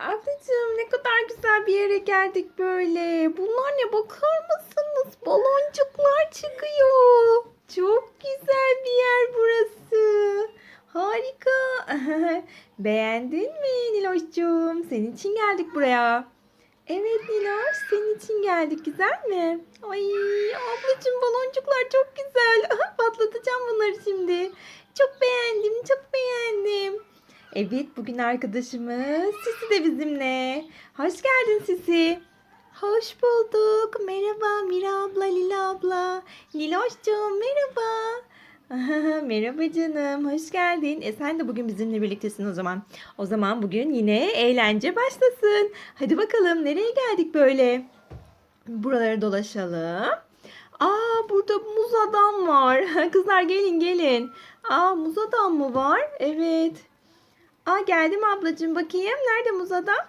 Ablacığım ne kadar güzel bir yere geldik böyle. Bunlar ne bakar mısınız? Baloncuklar çıkıyor. Çok güzel bir yer burası. Harika. Beğendin mi Niloş'cum? Senin için geldik buraya. Evet Niloş, senin için geldik. Güzel mi? Ay ablacığım baloncuklar çok güzel. Patlatacağım bunları şimdi. Çok beğendim, çok beğendim. Evet, bugün arkadaşımız Sisi de bizimle. Hoş geldin Sisi. Hoş bulduk. Merhaba Mira abla, Lila abla. Liloş'cum merhaba. merhaba canım, hoş geldin. E sen de bugün bizimle birliktesin o zaman. O zaman bugün yine eğlence başlasın. Hadi bakalım nereye geldik böyle? Buraları dolaşalım. Aa burada muz adam var. Kızlar gelin gelin. Aa muz adam mı var? Evet. Aa geldim ablacığım bakayım. Nerede muz adam?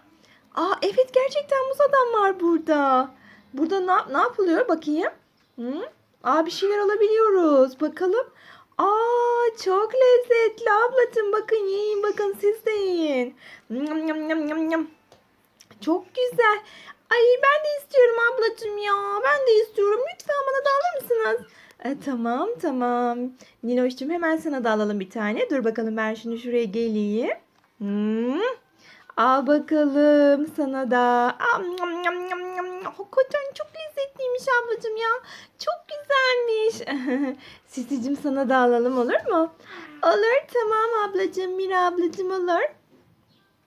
Aa evet gerçekten muz adam var burada. Burada ne, ne yapılıyor bakayım? Hı? Aa bir şeyler alabiliyoruz. Bakalım. Aa çok lezzetli ablacığım. Bakın yiyin bakın siz de yiyin. Nyam, nyam, nyam, nyam, nyam. Çok güzel. Ay ben de istiyorum ablacığım ya. Ben de istiyorum. Lütfen bana da alır mısınız? E, tamam tamam. Niloş'cum hemen sana da alalım bir tane. Dur bakalım ben şimdi şuraya geleyim. Hmm. Al bakalım sana da. Hakikaten çok lezzetliymiş ablacığım ya. Çok güzelmiş. Sisicim sana da alalım olur mu? Olur tamam ablacığım. Mira ablacığım olur.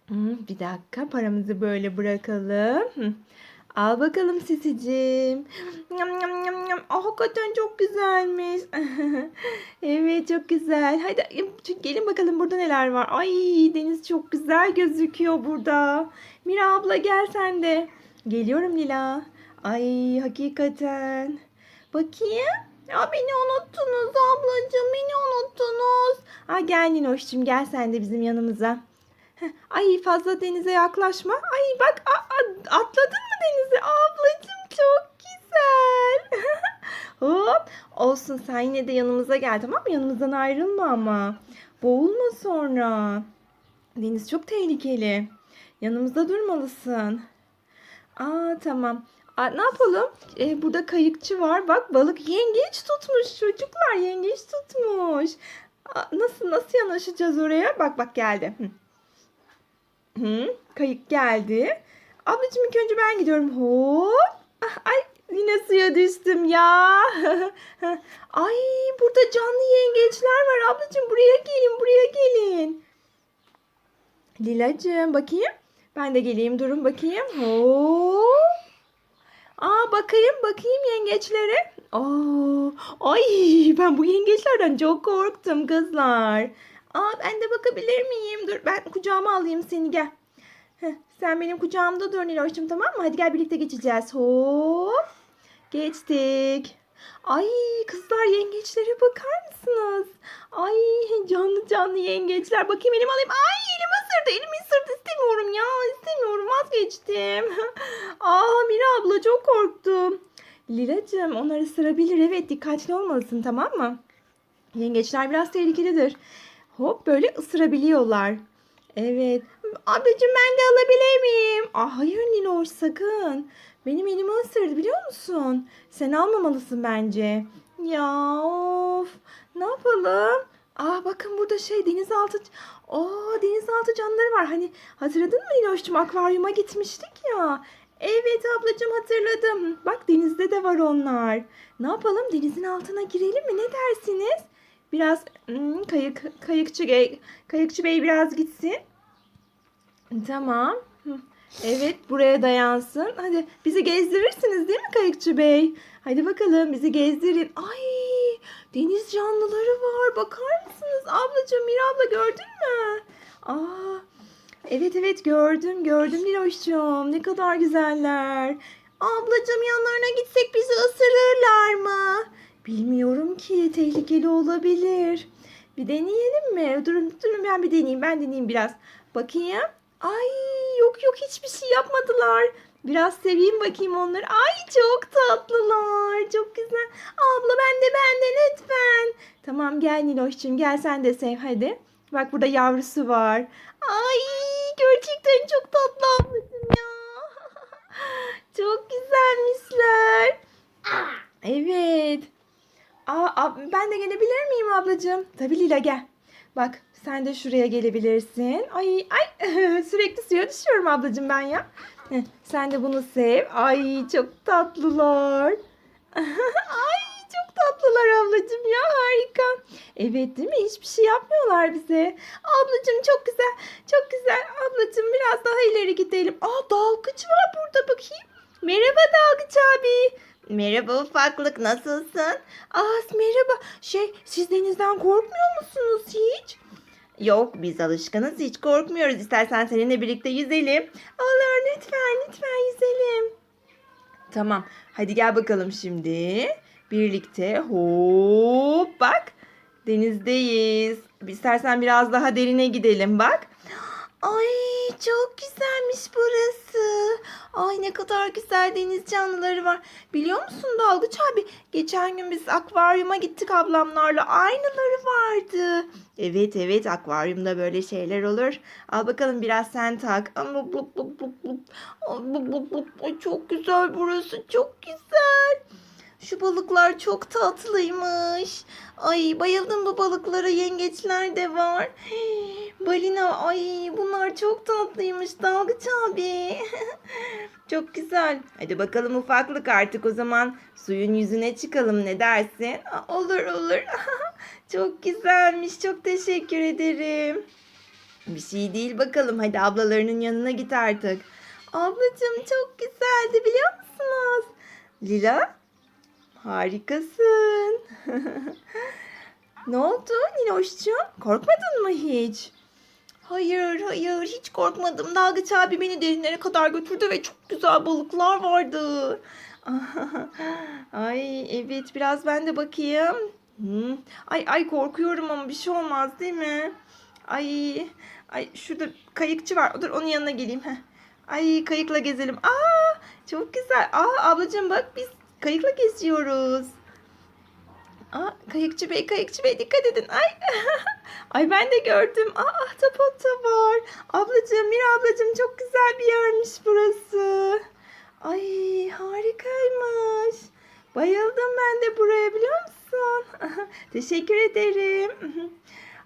Hmm, bir dakika paramızı böyle bırakalım. Al bakalım Sisicim. Yam yam yam yam. Ah, hakikaten çok güzelmiş. evet çok güzel. Hadi gelin bakalım burada neler var. Ay deniz çok güzel gözüküyor burada. Mira abla gel sen de. Geliyorum Lila. Ay hakikaten. Bakayım. Ya beni unuttunuz ablacığım. Beni unuttunuz. Aa, gel Ninoş'cum gel sen de bizim yanımıza. Ay fazla denize yaklaşma. Ay bak a- a- atladın mı denize? Ablacığım çok güzel. Hop olsun sen yine de yanımıza gel tamam mı? Yanımızdan ayrılma ama. Boğulma sonra. Deniz çok tehlikeli. Yanımızda durmalısın. Aa tamam. Aa, ne yapalım? Ee, burada kayıkçı var. Bak balık yengeç tutmuş çocuklar. Yengeç tutmuş. Aa, nasıl nasıl yanaşacağız oraya? Bak bak geldi. Hı. Hı, kayık geldi. Ablacığım ilk önce ben gidiyorum. Hop. Ah, Ay yine suya düştüm ya. Ay burada canlı yengeçler var. Ablacığım buraya gelin buraya gelin. Lilacığım bakayım. Ben de geleyim durun bakayım. Hop. Aa bakayım bakayım yengeçlere. Aa, ay ben bu yengeçlerden çok korktum kızlar. Aa ben de bakabilir miyim? Dur ben kucağıma alayım seni gel. Heh, sen benim kucağımda dur Niloş'cum tamam mı? Hadi gel birlikte geçeceğiz. Hop. Geçtik. Ay kızlar yengeçlere bakar mısınız? Ay canlı canlı yengeçler. Bakayım elim alayım. Ay elim ısırdı. Elim ısırdı. İstemiyorum ya. İstemiyorum. Vazgeçtim. Aa Mira abla çok korktum. Lilacığım onlar ısırabilir. Evet dikkatli olmalısın tamam mı? Yengeçler biraz tehlikelidir. Hop böyle ısırabiliyorlar. Evet. Ablacığım ben de alabilir miyim? Aa, hayır Niloş sakın. Benim elimi ısırdı biliyor musun? Sen almamalısın bence. Ya of. Ne yapalım? Aa bakın burada şey denizaltı. Aa denizaltı canlıları var. Hani hatırladın mı Niloş'cum akvaryuma gitmiştik ya. Evet ablacığım hatırladım. Bak denizde de var onlar. Ne yapalım denizin altına girelim mi? Ne dersiniz? Biraz hmm, kayık kayıkçı bey kayıkçı bey biraz gitsin. Tamam. Evet buraya dayansın. Hadi bizi gezdirirsiniz değil mi kayıkçı bey? Hadi bakalım bizi gezdirin. Ay deniz canlıları var. Bakar mısınız? Ablacığım Mira abla gördün mü? Aa, evet evet gördüm gördüm Niloş'cum. Ne kadar güzeller. Ablacığım yanlarına gitsek bizi ısırırlar mı? Bilmiyorum ki tehlikeli olabilir. Bir deneyelim mi? Durun durun ben bir deneyeyim. Ben deneyeyim biraz. Bakayım. Ay yok yok hiçbir şey yapmadılar. Biraz seveyim bakayım onları. Ay çok tatlılar. Çok güzel. Abla ben de ben de lütfen. Tamam gel Niloş'cum gel sen de sev hadi. Bak burada yavrusu var. Ay gerçekten çok tatlı ablacığım ya. çok güzelmişler. Evet. Aa, ben de gelebilir miyim ablacığım? Tabii Lila gel. Bak sen de şuraya gelebilirsin. Ay ay sürekli suya düşüyorum ablacığım ben ya. Sen de bunu sev. Ay çok tatlılar. ay çok tatlılar ablacığım ya harika. Evet değil mi? Hiçbir şey yapmıyorlar bize. Ablacığım çok güzel. Çok güzel. Ablacığım biraz daha ileri gidelim. Aa dalgıç var burada bakayım. Merhaba dalgıç abi. Merhaba ufaklık nasılsın? Aa merhaba. Şey siz denizden korkmuyor musunuz hiç? Yok biz alışkınız hiç korkmuyoruz. İstersen seninle birlikte yüzelim. Olur lütfen lütfen yüzelim. Tamam hadi gel bakalım şimdi. Birlikte hop bak denizdeyiz. İstersen biraz daha derine gidelim bak. Ay çok güzelmiş burası. Ay ne kadar güzel deniz canlıları var. Biliyor musun Dalgıç abi? Geçen gün biz akvaryuma gittik ablamlarla. Aynıları vardı. Evet evet akvaryumda böyle şeyler olur. Al bakalım biraz sen tak. Ama blup blup blup blup. Ay, blup blup blup. Ay, çok güzel burası. Çok güzel. Şu balıklar çok tatlıymış. Ay bayıldım bu balıklara. Yengeçler de var. Balina ay bunlar çok tatlıymış Dalgıç abi. çok güzel. Hadi bakalım ufaklık artık o zaman suyun yüzüne çıkalım ne dersin? Olur olur. çok güzelmiş. Çok teşekkür ederim. Bir şey değil bakalım. Hadi ablalarının yanına git artık. Ablacığım çok güzeldi biliyor musunuz? Lila harikasın. ne oldu Niloş'cum? Korkmadın mı hiç? Hayır hayır hiç korkmadım. Dalgıç abi beni derinlere kadar götürdü ve çok güzel balıklar vardı. ay evet biraz ben de bakayım. Hı. Ay ay korkuyorum ama bir şey olmaz değil mi? Ay ay şurada kayıkçı var. Dur onun yanına geleyim. Heh. Ay kayıkla gezelim. Aa çok güzel. Aa ablacığım bak biz kayıkla geziyoruz. Aa kayıkçı bey kayıkçı bey dikkat edin. Ay Ay ben de gördüm. Aa ahtapot da var. Ablacığım Mira ablacığım çok güzel bir yermiş burası. Ay harikaymış. Bayıldım ben de buraya biliyor musun? Teşekkür ederim.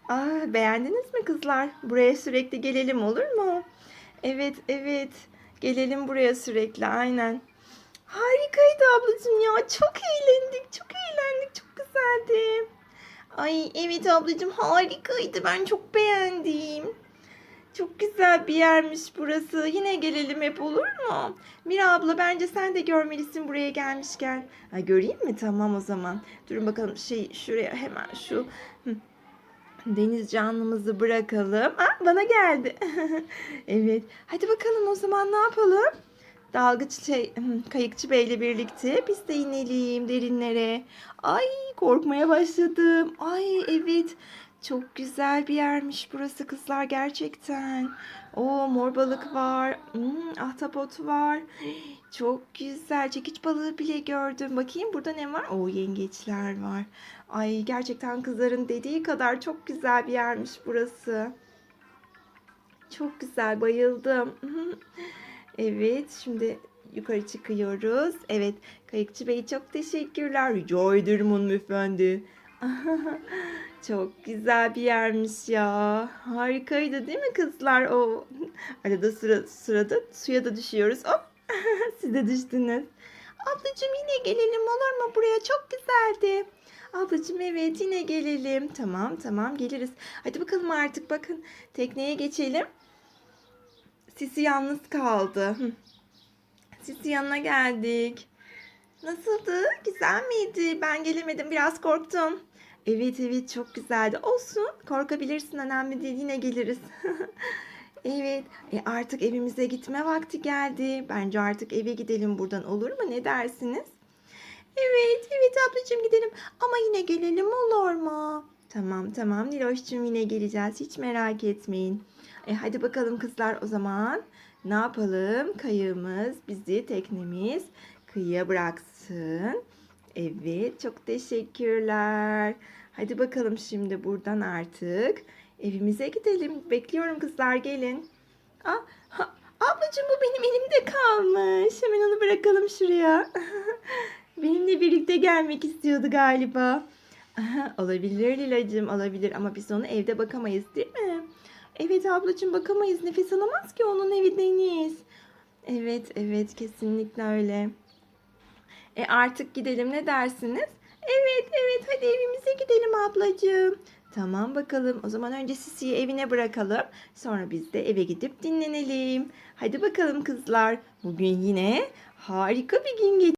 Aa, beğendiniz mi kızlar? Buraya sürekli gelelim olur mu? Evet evet. Gelelim buraya sürekli aynen. Harikaydı ablacığım ya. Çok eğlendik. Çok eğlendik. Çok güzeldi. Ay evet ablacığım harikaydı. Ben çok beğendim. Çok güzel bir yermiş burası. Yine gelelim hep olur mu? Mira abla bence sen de görmelisin buraya gelmişken. Ha, göreyim mi? Tamam o zaman. Durun bakalım şey şuraya hemen şu deniz canlımızı bırakalım. Ha, bana geldi. evet. Hadi bakalım o zaman ne yapalım? Dalgıç şey, hı, kayıkçı beyle birlikte biz de inelim derinlere. Ay korkmaya başladım. Ay evet. Çok güzel bir yermiş burası kızlar gerçekten. O mor balık var. Hmm, ahtapot var. Çok güzel. Çekiç balığı bile gördüm. Bakayım burada ne var? O yengeçler var. Ay gerçekten kızların dediği kadar çok güzel bir yermiş burası. Çok güzel. Bayıldım. Evet, şimdi yukarı çıkıyoruz. Evet, Kayıkçı Bey çok teşekkürler. Rica ederim hanımefendi. çok güzel bir yermiş ya. Harikaydı değil mi kızlar? O arada sıra, sırada suya da düşüyoruz. Hop. Siz de düştünüz. Ablacığım yine gelelim olur mu? Buraya çok güzeldi. Ablacığım evet yine gelelim. Tamam tamam geliriz. Hadi bakalım artık bakın tekneye geçelim. Sisi yalnız kaldı. Sisi yanına geldik. Nasıldı? Güzel miydi? Ben gelemedim. Biraz korktum. Evet evet çok güzeldi. Olsun. Korkabilirsin. Önemli değil. Yine geliriz. evet. E artık evimize gitme vakti geldi. Bence artık eve gidelim buradan. Olur mu? Ne dersiniz? Evet. Evet ablacığım gidelim. Ama yine gelelim olur mu? Tamam tamam Niloş'cum yine geleceğiz. Hiç merak etmeyin. E hadi bakalım kızlar o zaman. Ne yapalım? Kayığımız bizi teknemiz kıyıya bıraksın. Evet çok teşekkürler. Hadi bakalım şimdi buradan artık evimize gidelim. Bekliyorum kızlar gelin. Aa, ha, ablacığım bu benim elimde kalmış. Hemen onu bırakalım şuraya. Benimle birlikte gelmek istiyordu galiba. olabilir Lilacığım olabilir ama biz onu evde bakamayız değil mi? Evet ablacığım bakamayız. Nefes alamaz ki onun evi deniz. Evet evet kesinlikle öyle. E artık gidelim ne dersiniz? Evet evet hadi evimize gidelim ablacığım. Tamam bakalım o zaman önce Sisi'yi evine bırakalım. Sonra biz de eve gidip dinlenelim. Hadi bakalım kızlar. Bugün yine harika bir gün geçti.